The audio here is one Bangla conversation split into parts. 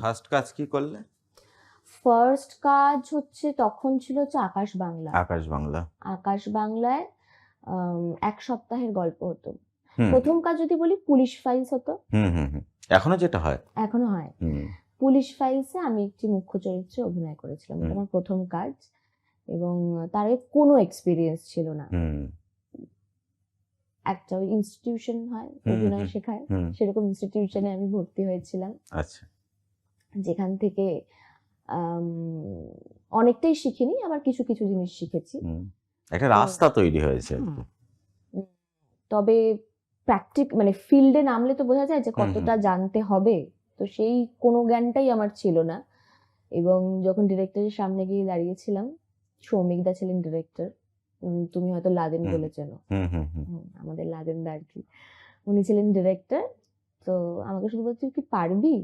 ফার্স্ট কাজ কি করলে? ফার্স্ট কাজ হচ্ছে তখন ছিল হচ্ছে আকাশ বাংলা। আকাশ বাংলা। আকাশ বাংলায় এক সপ্তাহের গল্প হতো। প্রথম কাজ যদি বলি পুলিশ ফাইলস হতো। হুম হুম হুম। এখনও যেটা হয়? এখনও হয়। পুলিশ ফাইলসে আমি একটি মুখ্য চরিত্রে অভিনয় করেছিলাম। এটা আমার প্রথম কাজ এবং তার কোনো এক্সপিরিয়েন্স ছিল না। একটা ইনস্টিটিউশন হয় অভিনয় শেখায়। সেরকম ইনস্টিটিউশনে আমি ভর্তি হয়েছিলাম। আচ্ছা। যেখান থেকে অনেকটাই শিখিনি আবার কিছু কিছু জিনিস শিখেছি। একটা রাস্তা তৈরি হয়েছে তবে প্র্যাকটিক মানে ফিল্ডে নামলে তো বোঝা যায় যে। কতটা জানতে হবে। তো সেই কোনো জ্ঞানটাই আমার ছিল না। এবং যখন ডিরেক্টরের সামনে গিয়ে দাঁড়িয়েছিলাম সৌমিক দা ছিলেন ডিরেক্টর তুমি হয়তো লাদেন হুম। বলে চেনো হুম হুম হুম। হুম, আমাদের লাদেন দা আর কি। উনি ছিলেন ডিরেক্টর তো আমাকে শুধু বলছে কি পারবি?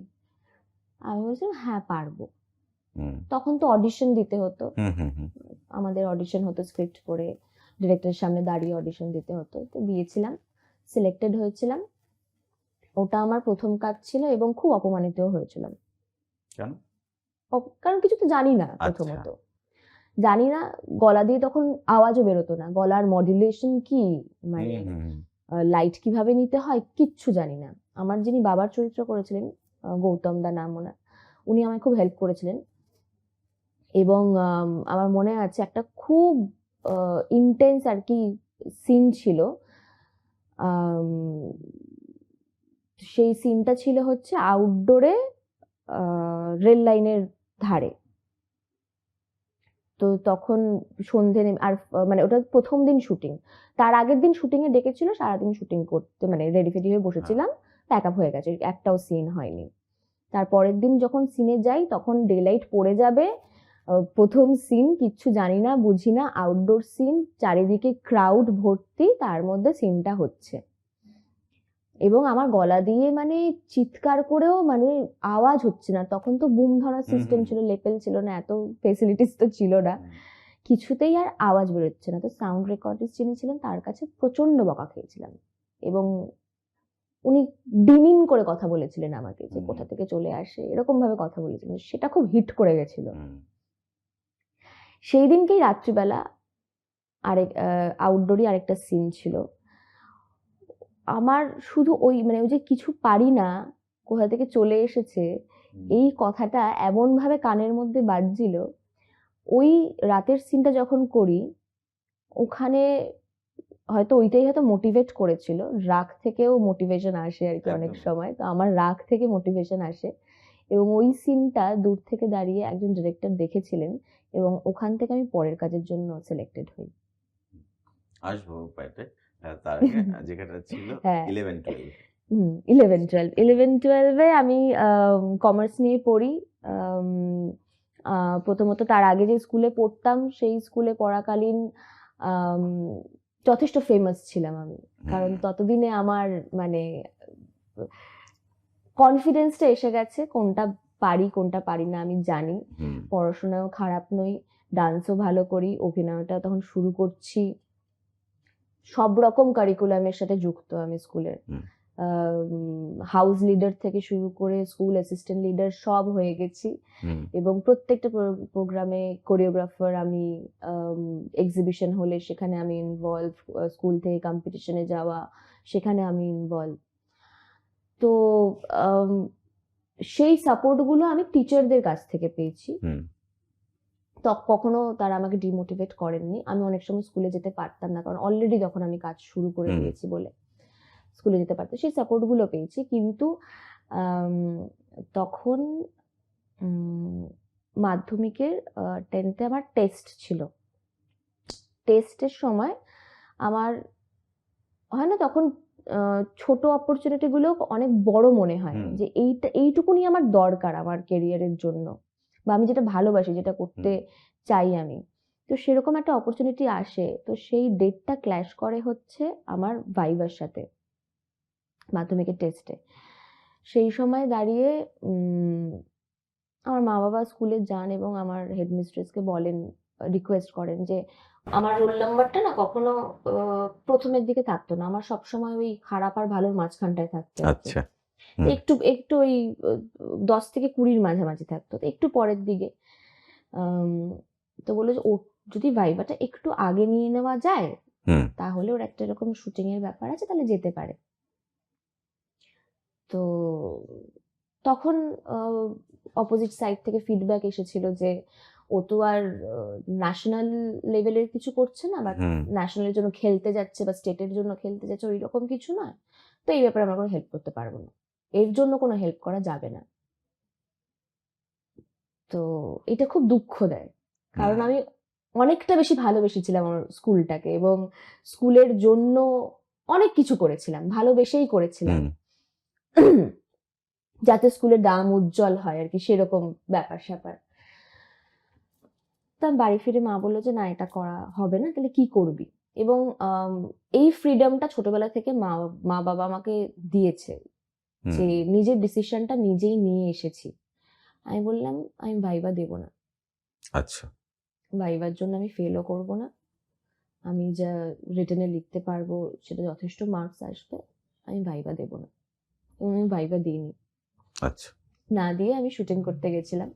আমি বলছিলাম হ্যাঁ পারব। তখন তো অডিশন দিতে হতো। আমাদের অডিশন হতো স্ক্রিপ্ট করে ডিরেক্টরের সামনে দাঁড়িয়ে অডিশন দিতে হতো। তো দিয়েছিলাম সিলেক্টেড হয়েছিলাম। ওটা আমার প্রথম কাজ ছিল এবং খুব অপমানিত হয়েছিলাম। কেন? কারণ কিছু তো জানি না আচ্ছা। প্রথমত। জানি না গলা দিয়ে তখন আওয়াজও বেরোতো না। গলার মডুলেশন কি? মানে। লাইট কীভাবে নিতে হয়? কিচ্ছু জানি না। আমার যিনি বাবার চরিত্র করেছিলেন গৌতম দা নাম ওনার উনি আমায় খুব হেল্প করেছিলেন। এবং আমার মনে আছে একটা খুব ইন্টেন্স আর কি সিন ছিল। সেই সিনটা ছিল হচ্ছে আউটডোরে রেল লাইনের ধারে। তো তখন সন্ধে আর মানে ওটা প্রথম দিন শুটিং তার আগের দিন শুটিং এ ডেকেছিল, সারাদিন শুটিং করতে মানে রেডি ফেডি হয়ে বসেছিলাম। প্যাক আপ হয়ে গেছে একটাও সিন হয়নি। তার পরের দিন যখন সিনে যাই তখন ডে লাইট পড়ে যাবে। প্রথম সিন কিচ্ছু জানি না বুঝি না আউটডোর সিন চারিদিকে ক্রাউড ভর্তি তার মধ্যে সিনটা হচ্ছে। এবং আমার গলা দিয়ে মানে চিৎকার করেও মানে আওয়াজ হচ্ছে না। তখন তো বুম ধরার সিস্টেম ছিল লেপেল ছিল না এত ফেসিলিটিস তো ছিল না। কিছুতেই আর আওয়াজ বেরোচ্ছে না। তো সাউন্ড রেকর্ডিস্ট যিনি ছিলেন তার কাছে প্রচণ্ড বকা খেয়েছিলাম। এবং উনি ডিমিন করে কথা বলেছিলেন আমাকে যে কোথা থেকে চলে আসে এরকম ভাবে কথা বলেছিলেন। সেটা খুব হিট করে গেছিল। সেই দিনকেই রাত্রিবেলা আরেক আউটডোরই আরেকটা সিন ছিল। আমার শুধু ওই মানে ওই যে কিছু পারি না কোথা থেকে চলে এসেছে এই কথাটা এমন ভাবে কানের মধ্যে বাজছিল। ওই রাতের সিনটা যখন করি ওখানে হয়তো ওইটাই হয়তো মোটিভেট করেছিল। রাগ থেকেও মোটিভেশন আসে আর কি অনেক সময়। তো আমার রাগ থেকে মোটিভেশন আসে। এবং ওই সিনটা দূর থেকে দাঁড়িয়ে একজন ডিরেক্টর দেখেছিলেন এবং ওখান থেকে আমি পরের কাজের জন্য সিলেক্টেড হই। আসব পাইতে তার যেখানে ছিল। Eleven twelve eleven twelve eleven টুয়েলভে আমি কমার্স নিয়ে পড়ি। প্রথমত তার আগে যে স্কুলে পড়তাম সেই স্কুলে পড়াকালীন যথেষ্ট ফেমাস ছিলাম আমি। কারণ ততদিনে আমার মানে কনফিডেন্সটা এসে গেছে কোনটা পারি কোনটা পারি না আমি জানি। পড়াশোনাও খারাপ নই ডান্সও ভালো করি অভিনয়টা তখন শুরু করছি। সব রকম কারিকুলামের সাথে যুক্ত আমি স্কুলের। হাউস লিডার থেকে শুরু করে স্কুল অ্যাসিস্ট্যান্ট লিডার সব হয়ে গেছি। এবং প্রত্যেকটা প্রোগ্রামে কোরিওগ্রাফার আমি এক্সিবিশন হলে সেখানে আমি ইনভলভ স্কুল থেকে কম্পিটিশনে যাওয়া সেখানে আমি ইনভলভ তো সেই সাপোর্টগুলো আমি টিচারদের কাছ থেকে পেয়েছি। তো কখনো তারা আমাকে ডিমোটিভেট করেননি। আমি অনেক সময় স্কুলে যেতে পারতাম না কারণ অলরেডি তখন আমি কাজ শুরু করে দিয়েছি বলে। স্কুলে যেতে পারতো। সেই সাপোর্টগুলো পেয়েছি। কিন্তু তখন মাধ্যমিকের টেন্থে আমার টেস্ট ছিল। টেস্টের সময় আমার হয় না তখন ছোট অপরচুনিটি গুলো অনেক বড় মনে হয় যে এইটা এইটুকুনি আমার দরকার আমার কেরিয়ারের জন্য। বা আমি যেটা ভালোবাসি যেটা করতে চাই আমি। তো সেরকম একটা অপরচুনিটি আসে। তো সেই ডেটটা ক্ল্যাশ করে হচ্ছে আমার ভাইবার সাথে। মাধ্যমিকের টেস্টে সেই সময় দাঁড়িয়ে আমার মা বাবা স্কুলে যান এবং আমার হেডমিস্ট্রেসকে বলেন রিকোয়েস্ট করেন যে আমার রোল নাম্বারটা না কখনো প্রথমের দিকে থাকতো না। আমার সবসময় ওই খারাপ আর ভালোর মাঝখানটায় থাকতো আচ্ছা একটু একটু ওই দশ থেকে কুড়ির মাঝামাঝি থাকতো। একটু পরের দিকে তো বলল যে ও যদি ভাইবাটা একটু আগে নিয়ে নেওয়া যায় তাহলে ওর একটা এরকম শুটিং এর ব্যাপার আছে তাহলে যেতে পারে। তো তখন অপোজিট সাইড থেকে ফিডব্যাক এসেছিল যে ও তো আর ন্যাশনাল লেভেলের কিছু করছে না বা ন্যাশনালের জন্য খেলতে যাচ্ছে বা স্টেটের জন্য খেলতে যাচ্ছে ওই রকম কিছু নয় তো এই ব্যাপারে আমরা কোনো হেল্প করতে পারব না। এর জন্য কোনো হেল্প করা যাবে না। তো এটা খুব দুঃখ দেয়। কারণ আমি অনেকটা বেশি ভালোবেসেছিলাম আমার স্কুলটাকে এবং স্কুলের জন্য অনেক কিছু করেছিলাম ভালোবেসেই করেছিলাম। যাতে স্কুলের দাম উজ্জ্বল হয় আর কি সেরকম ব্যাপার স্যাপার। তা বাড়ি ফিরে মা বলল যে না এটা করা হবে না তাহলে কি করবি? এবং এই ফ্রিডমটা ছোটবেলা থেকে মা মা বাবা আমাকে দিয়েছে যে নিজের ডিসিশনটা নিজেই নিয়ে এসেছি। আমি বললাম আমি ভাইবা দেব না। আচ্ছা। ভাইবার জন্য আমি ফেলও করব না। আমি যা রিটেনে লিখতে পারব সেটা যথেষ্ট মার্কস আসবে আমি ভাইবা দেব না। আমি ভাইবা দিইনি। আচ্ছা। না দিয়ে আমি শুটিং করতে গেছিলাম।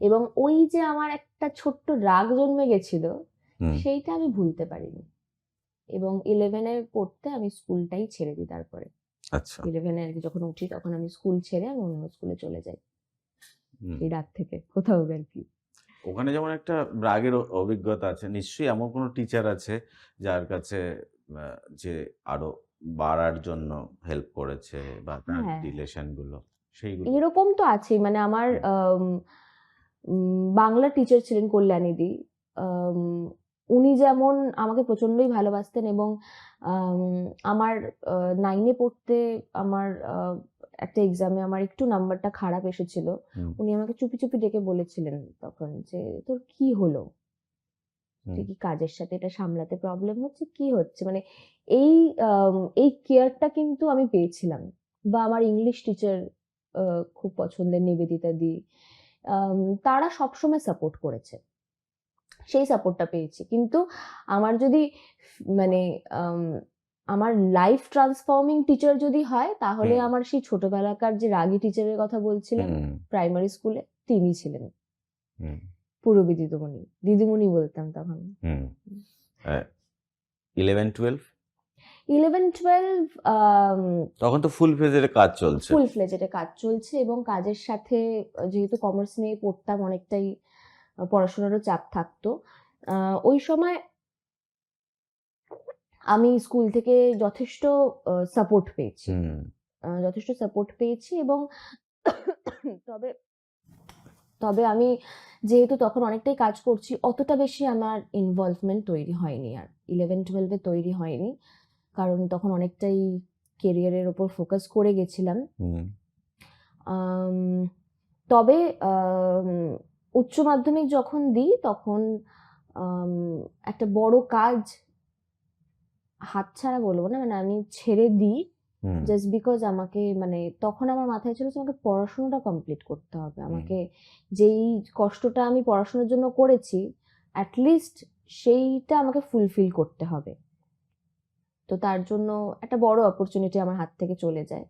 এবং ওই যে আমার একটা ছোট্ট রাগ জন্মে গেছিল সেইটা আমি ভুলতে পারিনি। এবং ইলেভেনে পড়তে আমি স্কুলটাই ছেড়ে দিই তারপরে। আচ্ছা। ইলেভেনে আর কি যখন উঠি তখন আমি স্কুল ছেড়ে আমি অন্য স্কুলে চলে যাই। এই রাগ থেকে কোথাও আর কি? ওখানে যেমন একটা রাগের অভিজ্ঞতা আছে নিশ্চয়ই এমন কোনো টিচার আছে যার কাছে যে আরও বাড়ার জন্য হেল্প করেছে বা তার হ্যাঁ। রিলেশনগুলো সেইগুলো। এরকম তো আছেই। মানে আমার আম, উম, বাংলা টিচার ছিলেন কল্যাণীদি আম, উনি যেমন আমাকে প্রচন্ডই ভালোবাসতেন এবং আম, আমার নাইনে পড়তে আমার আহ, একটা এক্সামে আমার একটু নাম্বারটা খারাপ এসেছিল। হুম, উনি আমাকে চুপি চুপি ডেকে বলেছিলেন তখন যে তোর কি হলো? কি কাজের সাথে এটা সামলাতে প্রবলেম হচ্ছে কি হচ্ছে? মানে এই এই কেয়ারটা কিন্তু আমি পেয়েছিলাম। বা আমার ইংলিশ টিচার খুব পছন্দের নিবেদিতা দি তারা সবসময় সাপোর্ট করেছে। সেই সাপোর্টটা পেয়েছি। কিন্তু আমার যদি মানে আম, আমার লাইফ ট্রান্সফর্মিং টিচার যদি হয় তাহলে আমার সেই ছোটবেলাকার যে রাগী টিচারের কথা বলছিলাম প্রাইমারি স্কুলে তিনি ছিলেন। পূরবী দিদিমণি। দিদিমণি বলতাম তখন। ইলেভেন টুয়েলভ ইলেভেন টুয়েলভ তখন তো ফুল ফেজের কাজ চলছে। ফুল ফ্লেজেটে কাজ চলছে এবং কাজের সাথে যেহেতু কমার্স নিয়ে পড়তাম অনেকটাই পড়াশোনারও চাপ থাকতো। ওই সময় আমি স্কুল থেকে যথেষ্ট সাপোর্ট পেয়েছি। যথেষ্ট সাপোর্ট পেয়েছি এবং তবে তবে আমি যেহেতু তখন অনেকটাই কাজ করছি অতটা বেশি আমার ইনভলভমেন্ট তৈরি হয়নি আর। ইলেভেন টুয়েলভে তৈরি হয়নি কারণ তখন অনেকটাই কেরিয়ারের ওপর ফোকাস করে গেছিলাম। তবে উচ্চ মাধ্যমিক যখন দিই তখন একটা বড় কাজ হাতছাড়া বলব না মানে আমি ছেড়ে দিই। জাস্ট বিকজ আমাকে মানে তখন আমার মাথায় ছিল যে আমাকে পড়াশোনাটা কমপ্লিট করতে হবে। আমাকে যেই কষ্টটা আমি পড়াশোনার জন্য করেছি অ্যাটলিস্ট সেইটা আমাকে ফুলফিল করতে হবে। তো তার জন্য একটা বড় অপরচুনিটি আমার হাত থেকে চলে যায়।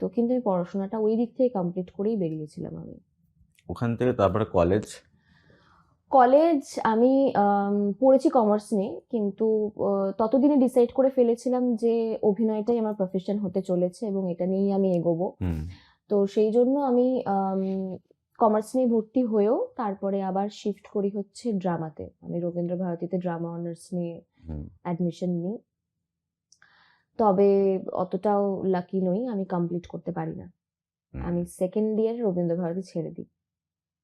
তো কিন্তু আমি পড়াশোনাটা ওই দিক থেকে কমপ্লিট করেই বেরিয়েছিলাম আমি। ওখান থেকে তারপরে কলেজ কলেজ আমি পড়েছি কমার্স নিয়ে কিন্তু ততদিনে ডিসাইড করে ফেলেছিলাম যে অভিনয়টাই আমার প্রফেশন হতে চলেছে এবং এটা নিয়েই আমি এগোবো। তো সেই জন্য আমি কমার্স নিয়ে ভর্তি হয়েও তারপরে আবার শিফট করি হচ্ছে ড্রামাতে। আমি রবীন্দ্র ভারতীতে ড্রামা অনার্স নিয়ে অ্যাডমিশন নিই। তবে অতটাও লাকি নই আমি কমপ্লিট করতে পারি না। আমি সেকেন্ড ইয়ার রবীন্দ্র ভারতী ছেড়ে দিই।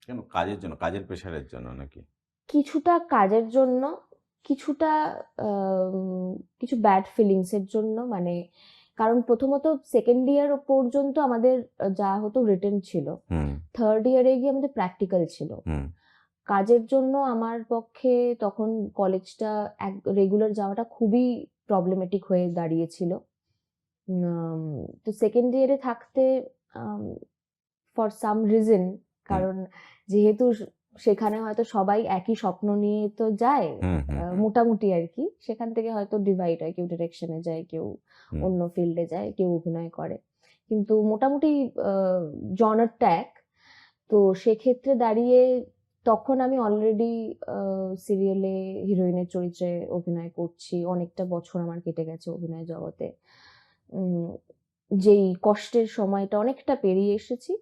কেন? কাজের জন্য কাজের প্রেশারের জন্য নাকি? কিছুটা কাজের জন্য কিছুটা কিছু ব্যাড ফিলিংসের জন্য মানে কারণ প্রথমত সেকেন্ড ইয়ার পর্যন্ত আমাদের যা হতো রিটেন ছিল। থার্ড ইয়ারে গিয়ে আমাদের প্র্যাকটিক্যাল ছিল। কাজের জন্য আমার পক্ষে তখন কলেজটা এক রেগুলার যাওয়াটা খুবই প্রবলেমেটিক হয়ে দাঁড়িয়েছিল। তো সেকেন্ড ইয়ারে থাকতে ফর সাম রিজন কারণ যেহেতু সেখানে হয়তো সবাই একই স্বপ্ন নিয়ে তো যায় মোটামুটি আর কি। সেখান থেকে হয়তো ডিভাইড হয় কেউ ডিরেকশনে যায় কেউ অন্য ফিল্ডে যায় কেউ অভিনয় করে। কিন্তু মোটামুটি জনার ট্যাক তো সেক্ষেত্রে দাঁড়িয়ে তখন আমি অলরেডি সিরিয়ালে হিরোইনের চরিত্রে অভিনয় করছি। অনেকটা বছর আমার কেটে গেছে অভিনয় জগতে। যেই কষ্টের সময়টা অনেকটা পেরিয়ে এসেছি।